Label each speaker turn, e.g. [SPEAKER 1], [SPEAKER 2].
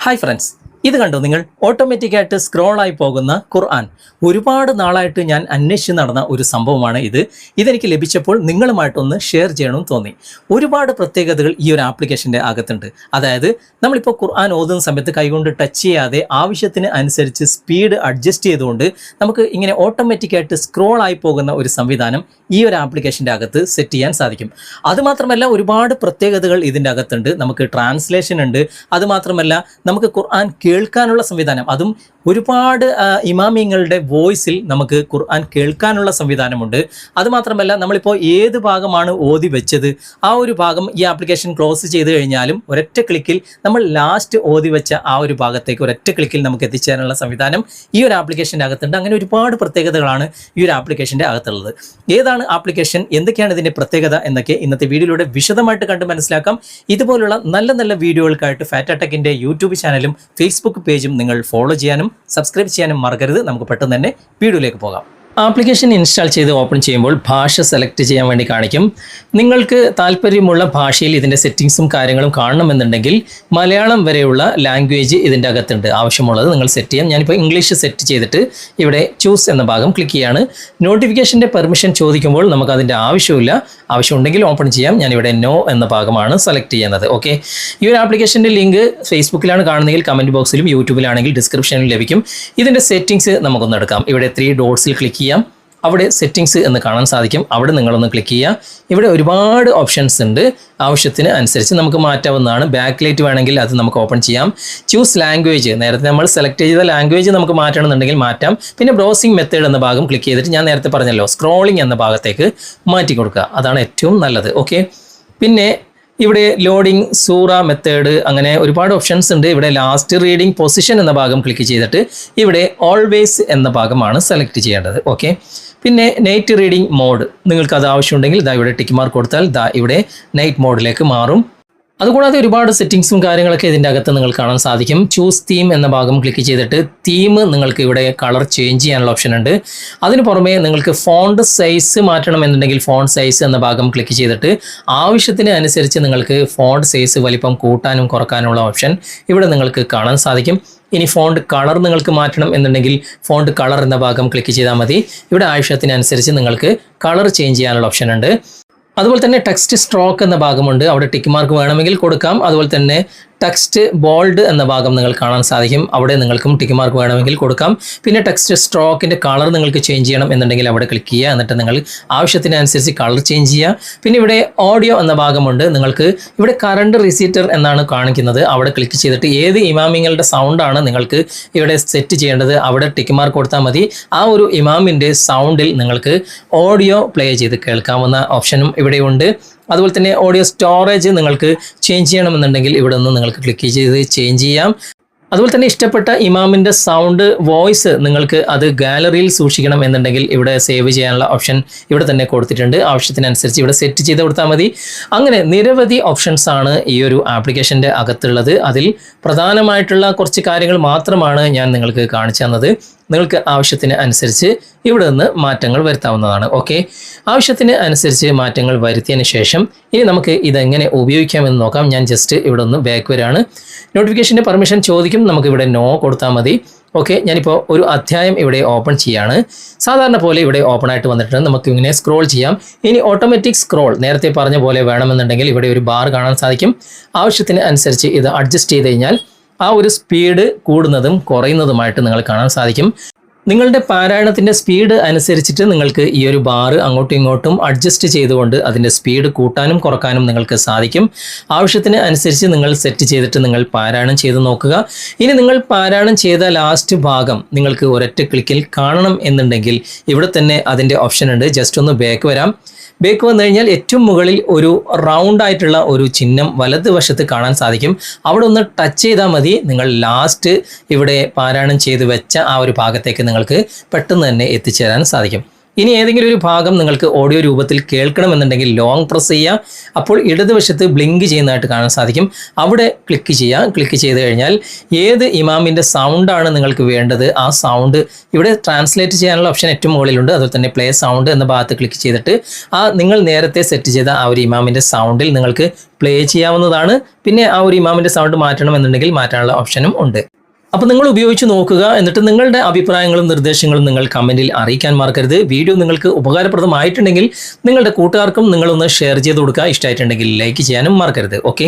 [SPEAKER 1] Hi friends ഇത് കണ്ടു നിങ്ങൾ? ഓട്ടോമാറ്റിക്കായിട്ട് സ്ക്രോളായി പോകുന്ന ഖുർആൻ. ഒരുപാട് നാളായിട്ട് ഞാൻ അന്വേഷിച്ച് നടന്ന ഒരു സംഭവമാണ് ഇത്. ഇതെനിക്ക് ലഭിച്ചപ്പോൾ നിങ്ങളുമായിട്ടൊന്ന് ഷെയർ ചെയ്യണമെന്ന് തോന്നി. ഒരുപാട് പ്രത്യേകതകൾ ഈ ഒരു ആപ്ലിക്കേഷന്റെ അകത്തുണ്ട്. അതായത് നമ്മളിപ്പോൾ ഖുർആൻ ഓതുന്ന സമയത്ത് കൈകൊണ്ട് ടച്ച് ചെയ്യാതെ ആവശ്യത്തിന് അനുസരിച്ച് സ്പീഡ് അഡ്ജസ്റ്റ് ചെയ്തുകൊണ്ട് നമുക്ക് ഇങ്ങനെ ഓട്ടോമാറ്റിക്കായിട്ട് സ്ക്രോൾ ആയി പോകുന്ന ഒരു സംവിധാനം ഈ ഒരു ആപ്ലിക്കേഷന്റെ അകത്ത് സെറ്റ് ചെയ്യാൻ സാധിക്കും. അതുമാത്രമല്ല ഒരുപാട് പ്രത്യേകതകൾ ഇതിന്റെ അകത്തുണ്ട്. നമുക്ക് ട്രാൻസ്ലേഷൻ ഉണ്ട്. അതുമാത്രമല്ല നമുക്ക് ഖുർആൻ കേൾക്കാനുള്ള സംവിധാനം. അതും ഒരുപാട് ഇമാമിങ്ങളുടെ വോയിസിൽ നമുക്ക് ഖുർആൻ കേൾക്കാനുള്ള സംവിധാനമുണ്ട്. അതുമാത്രമല്ല നമ്മളിപ്പോൾ ഏത് ഭാഗമാണ് ഓതി വെച്ചത്? ആ ഒരു ഭാഗം ഈ ആപ്ലിക്കേഷൻ ക്ലോസ് ചെയ്ത് കഴിഞ്ഞാലും ഒരൊറ്റ ക്ലിക്കിൽ നമ്മൾ ലാസ്റ്റ് ഓതി വെച്ച ആ ഒരു ഭാഗത്തേക്ക് ഒരൊറ്റ ക്ലിക്കിൽ നമുക്ക് എത്തിച്ചേരാനുള്ള സംവിധാനം ഈ ഒരു ആപ്ലിക്കേഷന്റെ അകത്തുണ്ട്. അങ്ങനെ ഒരുപാട് പ്രത്യേകതകളാണ് ഈ ഒരു ആപ്ലിക്കേഷന്റെ അകത്തുള്ളത്. ഏതാണ് ആപ്ലിക്കേഷൻ? എന്തൊക്കെയാണ് ഇതിന്റെ പ്രത്യേകത എന്നൊക്കെ ഇന്നത്തെ വീഡിയോയിലൂടെ വിശദമായിട്ട് കണ്ട് മനസ്സിലാക്കാം. ഇതുപോലുള്ള നല്ല നല്ല വീഡിയോകൾക്കായിട്ട് ഫാറ്റാടെക്കിന്റെ യൂട്യൂബ് ചാനലും ഫേസ്ബുക്ക് പേജും നിങ്ങൾ ഫോളോ ചെയ്യാനും സബ്സ്ക്രൈബ് ചെയ്യാനും മറക്കരുത്. നമുക്ക് പെട്ടെന്ന് തന്നെ വീഡിയോയിലേക്ക് പോകാം. ആപ്ലിക്കേഷൻ ഇൻസ്റ്റാൾ ചെയ്ത് ഓപ്പൺ ചെയ്യുമ്പോൾ ഭാഷ സെലക്ട് ചെയ്യാൻ വേണ്ടി കാണിക്കും. നിങ്ങൾക്ക് താല്പര്യമുള്ള ഭാഷയിൽ ഇതിന്റെ സെറ്റിങ്സും കാര്യങ്ങളും കാണണമെന്നുണ്ടെങ്കിൽ മലയാളം വരെയുള്ള ലാംഗ്വേജ് ഇതിന്റെ അകത്തുണ്ട്. ആവശ്യമുള്ളത് നിങ്ങൾ സെറ്റ് ചെയ്യാം. ഞാനിപ്പോൾ ഇംഗ്ലീഷ് സെറ്റ് ചെയ്തിട്ട് ഇവിടെ ചൂസ് എന്ന ഭാഗം ക്ലിക്ക് ചെയ്യാണ്. നോട്ടിഫിക്കേഷന്റെ പെർമിഷൻ ചോദിക്കുമ്പോൾ നമുക്ക് അതിന്റെ ആവശ്യമില്ല. ആവശ്യമുണ്ടെങ്കിൽ ഓപ്പൺ ചെയ്യാം. ഞാനിവിടെ നോ എന്ന ഭാഗമാണ് സെലക്ട് ചെയ്യുന്നത്. ഓക്കെ ഈ ഒരു ആപ്ലിക്കേഷന്റെ ലിങ്ക് ഫേസ്ബുക്കിലാണ് കാണുന്നതെങ്കിൽ കമന്റ് ബോക്സിലും യൂട്യൂബിലാണെങ്കിൽ ഡിസ്ക്രിപ്ഷനിൽ ലഭിക്കും. ഇതിന്റെ സെറ്റിംഗ്സ് നമുക്കൊന്ന് എടുക്കാം. ഇവിടെ ത്രീ ഡോട്ട്സിൽ ക്ലിക്ക് ചെയ്യാം. അവിടെ സെറ്റിങ്സ് എന്ന് കാണാൻ സാധിക്കും. അവിടെ നിങ്ങളൊന്ന് ക്ലിക്ക് ചെയ്യുക. ഇവിടെ ഒരുപാട് ഓപ്ഷൻസ് ഉണ്ട്. ആവശ്യത്തിന് അനുസരിച്ച് നമുക്ക് മാറ്റാവുന്നതാണ്. ബാക്ക് ലൈറ്റ് വേണമെങ്കിൽ അത് നമുക്ക് ഓപ്പൺ ചെയ്യാം. ചൂസ് ലാംഗ്വേജ് നേരത്തെ നമ്മൾ സെലക്ട് ചെയ്ത ലാംഗ്വേജ് നമുക്ക് മാറ്റണമെന്നുണ്ടെങ്കിൽ മാറ്റാം. പിന്നെ ബ്രൗസിംഗ് മെത്തേഡ് എന്ന ഭാഗം ക്ലിക്ക് ചെയ്തിട്ട് ഞാൻ നേരത്തെ പറഞ്ഞല്ലോ സ്ക്രോളിംഗ് എന്ന ഭാഗത്തേക്ക് മാറ്റി കൊടുക്കുക. അതാണ് ഏറ്റവും നല്ലത്. ഓക്കെ പിന്നെ ഇവിടെ ലോഡിംഗ് സൂറ മെത്തേഡ് അങ്ങനെ ഒരുപാട് ഓപ്ഷൻസ് ഉണ്ട്. ഇവിടെ ലാസ്റ്റ് റീഡിംഗ് പൊസിഷൻ എന്ന ഭാഗം ക്ലിക്ക് ചെയ്തിട്ട് ഇവിടെ ഓൾവേസ് എന്ന ഭാഗമാണ് സെലക്ട് ചെയ്യേണ്ടത്. ഓക്കെ പിന്നെ നൈറ്റ് റീഡിംഗ് മോഡ് നിങ്ങൾക്ക് അത് ആവശ്യമുണ്ടെങ്കിൽ ദാ ഇവിടെ ടിക്ക് മാർക്ക് കൊടുത്താൽ ദാ ഇവിടെ നൈറ്റ് മോഡിലേക്ക് മാറും. അതുകൂടാതെ ഒരുപാട് സെറ്റിങ്സും കാര്യങ്ങളൊക്കെ ഇതിന്റെ അകത്ത് നിങ്ങൾ കാണാൻ സാധിക്കും. ചൂസ് തീം എന്ന ഭാഗം ക്ലിക്ക് ചെയ്തിട്ട് തീം നിങ്ങൾക്ക് ഇവിടെ കളർ ചേഞ്ച് ചെയ്യാനുള്ള ഓപ്ഷൻ ഉണ്ട്. അതിന് പുറമെ നിങ്ങൾക്ക് ഫോണ്ട് സൈസ് മാറ്റണം എന്നുണ്ടെങ്കിൽ ഫോണ്ട് സൈസ് എന്ന ഭാഗം ക്ലിക്ക് ചെയ്തിട്ട് ആവശ്യത്തിന് അനുസരിച്ച് നിങ്ങൾക്ക് ഫോണ്ട് സൈസ് വലിപ്പം കൂട്ടാനും കുറക്കാനുള്ള ഓപ്ഷൻ ഇവിടെ നിങ്ങൾക്ക് കാണാൻ സാധിക്കും. ഇനി ഫോണ്ട് കളർ നിങ്ങൾക്ക് മാറ്റണം എന്നുണ്ടെങ്കിൽ ഫോണ്ട് കളർ എന്ന ഭാഗം ക്ലിക്ക് ചെയ്താൽ മതി. ഇവിടെ ആവശ്യത്തിനനുസരിച്ച് നിങ്ങൾക്ക് കളർ ചേഞ്ച് ചെയ്യാനുള്ള ഓപ്ഷൻ ഉണ്ട്. അതുപോലെ തന്നെ ടെക്സ്റ്റ് സ്ട്രോക്ക് എന്ന ഭാഗമുണ്ട്. അവിടെ ടിക്ക് മാർക്ക് വേണമെങ്കിൽ കൊടുക്കാം. അതുപോലെ തന്നെ ടെക്സ്റ്റ് ബോൾഡ് എന്ന ഭാഗം നിങ്ങൾ കാണാൻ സാധിക്കും. അവിടെ നിങ്ങൾക്കും ടിക്ക് മാർക്ക് വേണമെങ്കിൽ കൊടുക്കാം. പിന്നെ ടെക്സ്റ്റ് സ്ട്രോക്കിന്റെ കളർ നിങ്ങൾക്ക് ചേഞ്ച് ചെയ്യണം എന്നുണ്ടെങ്കിൽ അവിടെ ക്ലിക്ക് ചെയ്യുക. എന്നിട്ട് നിങ്ങൾ ആവശ്യത്തിനനുസരിച്ച് കളർ ചേഞ്ച് ചെയ്യുക. പിന്നെ ഇവിടെ ഓഡിയോ എന്ന ഭാഗമുണ്ട്. നിങ്ങൾക്ക് ഇവിടെ കറണ്ട് റിസീറ്റർ എന്നാണ് കാണിക്കുന്നത്. അവിടെ ക്ലിക്ക് ചെയ്തിട്ട് ഏത് ഇമാമിങ്ങളുടെ സൗണ്ടാണ് നിങ്ങൾക്ക് ഇവിടെ സെറ്റ് ചെയ്യേണ്ടത്. അവിടെ ടിക്ക് മാർക്ക് കൊടുത്താൽ മതി. ആ ഒരു ഇമാമിന്റെ സൗണ്ടിൽ നിങ്ങൾക്ക് ഓഡിയോ പ്ലേ ചെയ്ത് കേൾക്കാവുന്ന ഓപ്ഷനും ഇവിടെയുണ്ട്. അതുപോലെ തന്നെ ഓഡിയോ സ്റ്റോറേജ് നിങ്ങൾക്ക് ചേഞ്ച് ചെയ്യണമെന്നുണ്ടെങ്കിൽ ഇവിടെ നിന്ന് നിങ്ങൾക്ക് ക്ലിക്ക് ചെയ്ത് ചേഞ്ച് ചെയ്യാം. അതുപോലെ തന്നെ ഇഷ്ടപ്പെട്ട ഇമാമിന്റെ സൗണ്ട് വോയിസ് നിങ്ങൾക്ക് അത് ഗാലറിയിൽ സൂക്ഷിക്കണം എന്നുണ്ടെങ്കിൽ ഇവിടെ സേവ് ചെയ്യാനുള്ള ഓപ്ഷൻ ഇവിടെ തന്നെ കൊടുത്തിട്ടുണ്ട്. ആവശ്യത്തിനനുസരിച്ച് ഇവിടെ സെറ്റ് ചെയ്ത് കൊടുത്താൽ മതി. അങ്ങനെ നിരവധി ഓപ്ഷൻസ് ആണ് ഈ ഒരു ആപ്ലിക്കേഷന്റെ അകത്തുള്ളത്. അതിൽ പ്രധാനമായിട്ടുള്ള കുറച്ച് കാര്യങ്ങൾ മാത്രമാണ് ഞാൻ നിങ്ങൾക്ക് കാണിച്ചു തന്നത്. നിങ്ങൾക്ക് ആവശ്യത്തിന് അനുസരിച്ച് ഇവിടെ നിന്ന് മാറ്റങ്ങൾ വരുത്താവുന്നതാണ്. ഓക്കെ ആവശ്യത്തിന് അനുസരിച്ച് മാറ്റങ്ങൾ വരുത്തിയതിന് ശേഷം ഇനി നമുക്ക് ഇതെങ്ങനെ ഉപയോഗിക്കാമെന്ന് നോക്കാം. ഞാൻ ജസ്റ്റ് ഇവിടെ ഒന്ന് ബാക്ക് വരാണ്. നോട്ടിഫിക്കേഷന്റെ പെർമിഷൻ ചോദിക്കും. നമുക്ക് ഇവിടെ നോ കൊടുത്താൽ മതി. ഓക്കെ ഞാനിപ്പോൾ ഒരു അധ്യായം ഇവിടെ ഓപ്പൺ ചെയ്യാണ്. സാധാരണ പോലെ ഇവിടെ ഓപ്പൺ ആയിട്ട് വന്നിട്ടുണ്ട്. നമുക്ക് ഇങ്ങനെ സ്ക്രോൾ ചെയ്യാം. ഇനി ഓട്ടോമാറ്റിക് സ്ക്രോൾ നേരത്തെ പറഞ്ഞ പോലെ വേണമെന്നുണ്ടെങ്കിൽ ഇവിടെ ഒരു ബാർ കാണാൻ സാധിക്കും. ആവശ്യത്തിന് അനുസരിച്ച് ഇത് അഡ്ജസ്റ്റ് ചെയ്ത് കഴിഞ്ഞാൽ ആ ഒരു സ്പീഡ് കൂടുന്നതും കുറയുന്നതുമായിട്ട് നിങ്ങൾ കാണാൻ സാധിക്കും. നിങ്ങളുടെ പാരായണത്തിന്റെ സ്പീഡ് അനുസരിച്ചിട്ട് നിങ്ങൾക്ക് ഈ ഒരു ബാറ് അങ്ങോട്ടും ഇങ്ങോട്ടും അഡ്ജസ്റ്റ് ചെയ്തുകൊണ്ട് അതിന്റെ സ്പീഡ് കൂട്ടാനും കുറക്കാനും നിങ്ങൾക്ക് സാധിക്കും. ആവശ്യത്തിന് അനുസരിച്ച് നിങ്ങൾ സെറ്റ് ചെയ്തിട്ട് നിങ്ങൾ പാരായണം ചെയ്ത് നോക്കുക. ഇനി നിങ്ങൾ പാരായണം ചെയ്ത ലാസ്റ്റ് ഭാഗം നിങ്ങൾക്ക് ഒരൊറ്റ ക്ലിക്കിൽ കാണണം എന്നുണ്ടെങ്കിൽ ഇവിടെ തന്നെ അതിന്റെ ഓപ്ഷൻ ഉണ്ട്. ജസ്റ്റ് ഒന്ന് ബാക്ക് വരാം. ബേക്ക് വന്നു കഴിഞ്ഞാൽ ഏറ്റവും മുകളിൽ ഒരു റൗണ്ട് ആയിട്ടുള്ള ഒരു ചിഹ്നം വലതുവശത്ത് കാണാൻ സാധിക്കും. അവിടെ ഒന്ന് ടച്ച് ചെയ്താൽ മതി. നിങ്ങൾ ലാസ്റ്റ് ഇവിടെ പാരായണം ചെയ്ത് വെച്ച ആ ഒരു ഭാഗത്തേക്ക് നിങ്ങൾക്ക് പെട്ടെന്ന് തന്നെ എത്തിച്ചേരാൻ സാധിക്കും. ഇനി ഏതെങ്കിലും ഒരു ഭാഗം നിങ്ങൾക്ക് ഓഡിയോ രൂപത്തിൽ കേൾക്കണമെന്നുണ്ടെങ്കിൽ ലോങ് പ്രസ് ചെയ്യുക. അപ്പോൾ ഇടതുവശത്ത് ബ്ലിങ്ക് ചെയ്യുന്നതായിട്ട് കാണാൻ സാധിക്കും. അവിടെ ക്ലിക്ക് ചെയ്യുക. ക്ലിക്ക് ചെയ്ത് കഴിഞ്ഞാൽ ഏത് ഇമാമിന്റെ സൗണ്ടാണ് നിങ്ങൾക്ക് വേണ്ടത്? ആ സൗണ്ട് ഇവിടെ ട്രാൻസ്ലേറ്റ് ചെയ്യാനുള്ള ഓപ്ഷൻ ഏറ്റവും മുകളിലുണ്ട്. അതുപോലെ തന്നെ പ്ലേ സൗണ്ട് എന്ന ഭാഗത്ത് ക്ലിക്ക് ചെയ്തിട്ട് ആ നിങ്ങൾ നേരത്തെ സെറ്റ് ചെയ്ത ആ ഒരു ഇമാമിന്റെ സൗണ്ടിൽ നിങ്ങൾക്ക് പ്ലേ ചെയ്യാവുന്നതാണ്. പിന്നെ ആ ഒരു ഇമാമിന്റെ സൗണ്ട് മാറ്റണമെന്നുണ്ടെങ്കിൽ മാറ്റാനുള്ള ഓപ്ഷനും ഉണ്ട്. അപ്പോൾ നിങ്ങൾ ഉപയോഗിച്ച് നോക്കുക എന്നിട്ട് നിങ്ങളുടെ അഭിപ്രായങ്ങളും നിർദ്ദേശങ്ങളും നിങ്ങൾ കമന്റിൽ അറിയിക്കാൻ മറക്കരുത്. വീഡിയോ നിങ്ങൾക്ക് ഉപകാരപ്രദമായിട്ടുണ്ടെങ്കിൽ നിങ്ങളുടെ കൂട്ടുകാർക്കും നിങ്ങളൊന്ന് ഷെയർ ചെയ്ത് കൊടുക്കുക. ഇഷ്ടമായിട്ടുണ്ടെങ്കിൽ ലൈക്ക് ചെയ്യാനും മറക്കരുത്. ഓക്കെ